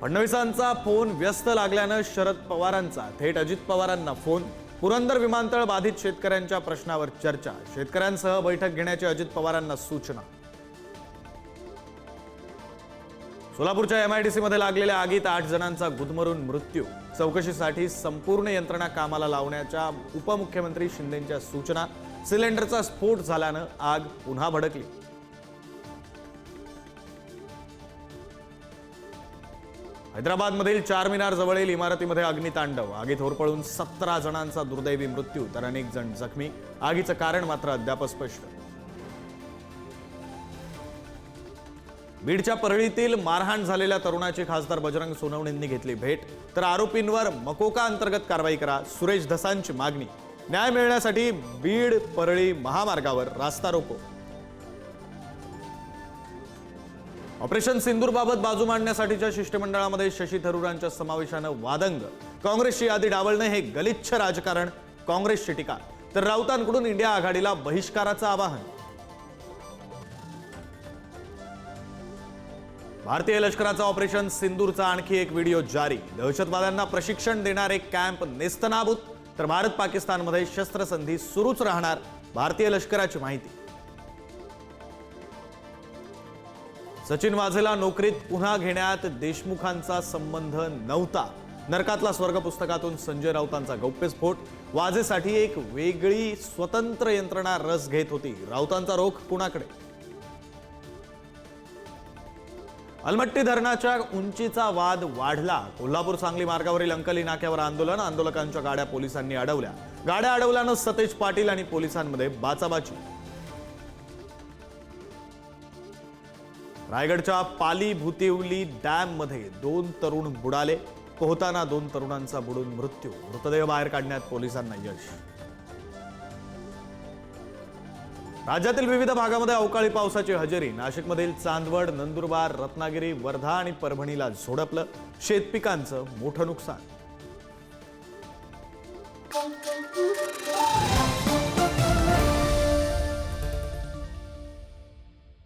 फडणवीसांचा phone व्यस्त लागल्यानं शरद पवारांचा थेट अजित पवारांना फोन. पुरंदर विमानतळ बाधित शेतकऱ्यांच्या प्रश्नावर चर्चा. शेतकऱ्यांसह बैठक घेण्याची अजित पवारांना सूचना. सोलापूरच्या एमआयडीसी मध्ये लागलेल्या आगीत आठ जणांचा गुदमरून मृत्यू. चौकशीसाठी संपूर्ण यंत्रणा कामाला लावण्याच्या उपमुख्यमंत्री शिंदेंच्या सूचना. सिलेंडरचा स्फोट झाल्यानं आग पुन्हा भडकली. हैदराबादमधील चारमिनार जवळील इमारतीमध्ये अग्नितांडव आगीत होरपळून सतरा जणांचा दुर्दैवी मृत्यू तर अनेक जण जखमी. आगीचं कारण मात्र अद्याप स्पष्ट बीडच्या परळीतील मारहाण झालेल्या तरुणाची खासदार बजरंग सोनवणेंनी घेतली भेट. तर आरोपींवर मकोका अंतर्गत कारवाई करा सुरेश धसांची मागणी. न्याय मिळण्यासाठी बीड परळी महामार्गावर रास्ता रोको. ऑपरेशन सिंदूरबाबत बाजू मांडण्यासाठीच्या शिष्टमंडळामध्ये शशी थरूरांच्या समावेशानं वादंग. काँग्रेसची यादी डावलणं हे गलिच्छ राजकारण. काँग्रेसची टीका. तर राऊतांकडून इंडिया आघाडीला बहिष्काराचं आवाहन. भारतीय लष्कराचा ऑपरेशन सिंदूरचा आणखी एक व्हिडिओ जारी. दहशतवाद्यांना प्रशिक्षण देणारे कॅम्प नेस्तनाबूत. तर भारत पाकिस्तानमध्ये शस्त्रसंधी सुरूच राहणार. भारतीय लष्कराची माहिती. सचिन वाझेला नोकरीत पुन्हा घेण्यात देशमुखांचा संबंध नव्हता. नरकातला स्वर्ग पुस्तकातून संजय राऊतांचा गौप्यस्फोट वाझेसाठी एक वेगळी स्वतंत्र यंत्रणा रस घेत होती. राऊतांचा रोख कुणाकडे? अलमट्टी धरणाच्या उंचीचा वाद वाढला. कोल्हापूर सांगली मार्गावरील अंकली नाक्यावर आंदोलन आंदोलकांच्या गाड्या पोलिसांनी अडवल्या. गाड्या अडवल्यानं सतेज पाटील आणि पोलिसांमध्ये बाचाबाची. रायगडच्या पाली भुतिवली डॅममध्ये दोन तरुण बुडाले. पोहताना दोन तरुणांचा बुडून मृत्यू. मृतदेह बाहेर काढण्यात पोलिसांना यश. राज्यातील विविध भागामध्ये अवकाळी पावसाची हजेरी. नाशिकमधील चांदवड नंदुरबार रत्नागिरी वर्धा आणि परभणीला झोडपलं. शेतपिकांचं मोठं नुकसान.